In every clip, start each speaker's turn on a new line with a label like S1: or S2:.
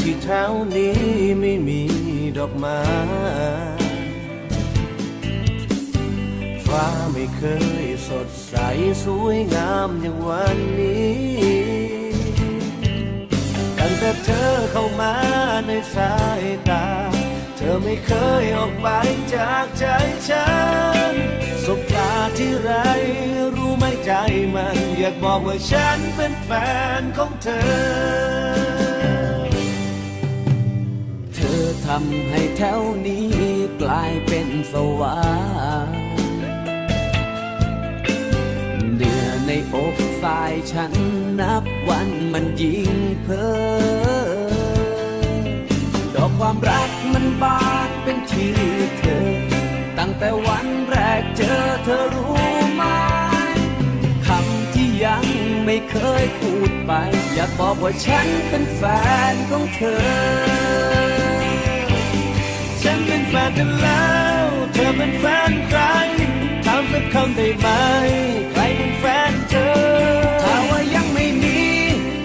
S1: ที่แถวนี้ไม่มีดอกไม้ฟ้าไม่เคยสดใสสวยงามอย่างวันนี้ตั้งแต่เธอเข้ามาในสายตา เธอไม่เคยออกไปจากใจฉันสบตาที่ไรรู้ไหมใจมัน อยากบอกว่าฉันเป็นแฟนของเธอ
S2: อทำให้แถวนี้กลายเป็นสวรรค์เดือในอกสายฉันนับวันมันยิ่งเพ้อดอกความรักมันบานเป็นชื่อเธอ ตั้งแต่วันแรกเจอเธอรู้ไหมคำที่ยังไม่เคยพูดไป อยากบอกว่าฉันเป็นแฟนของเธอ
S1: นานแฟนแล้ว เธอเป็นแฟนใครถามสักคำได้ไหม ใครเป็นแฟนเธอ
S2: ถ้าว่ายังไม่มี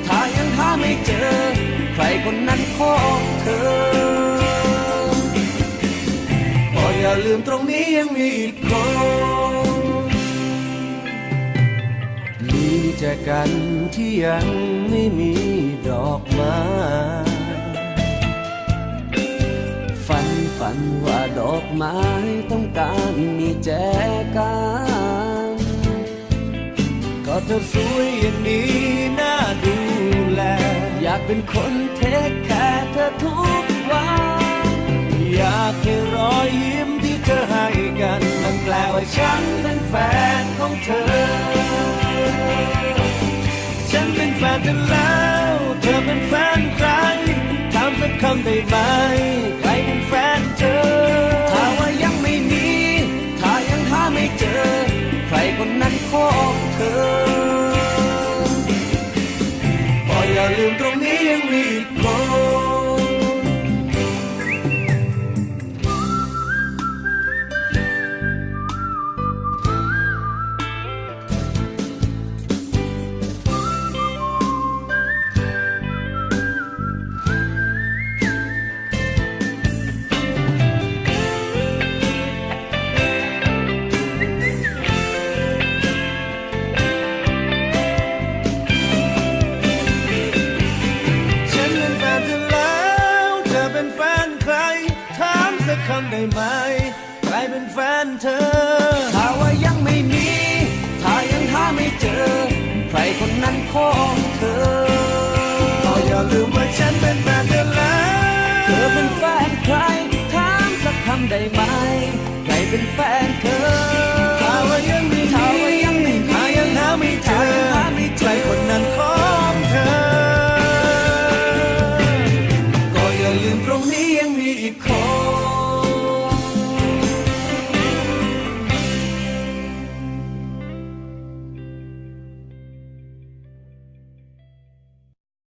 S2: ถ้ายังหาไม่เจอ ใครคนนั้นของเธอ
S1: พออย่าลืมตรงนี้ยังมีอีกคนมีแต่กันที่ยังไม่มีดอกไม้
S2: อกไม้ต้องการมีแจกัน
S1: ก็เธอสวยอย่างนี้น่าดูแล
S2: อยากเป็นคนเทคแคร์เธอทุกวัน
S1: อยากให้รอยยิ้มที่เธอให้กัน มันแปลว่าฉันเป็นแฟนของเธอ ฉันเป็นแฟนเธอแล้ว เธอเป็นแฟนใครถามสักคำได้ไหม ใครเป็นแฟนเธอ สักคำได้ไหมใครเป็นแฟนเธอ
S2: ถ้าว่ายังไม่มี ถ้ายังหาไม่เจอ ใครคนนั้นของเธอ
S1: ก็อย่าลืมว่าฉันเป็นแฟนเธอแล้ว
S2: เธอเป็นแฟนใคร ถามสักคำได้ไหม ใครเป็นแฟนเธอ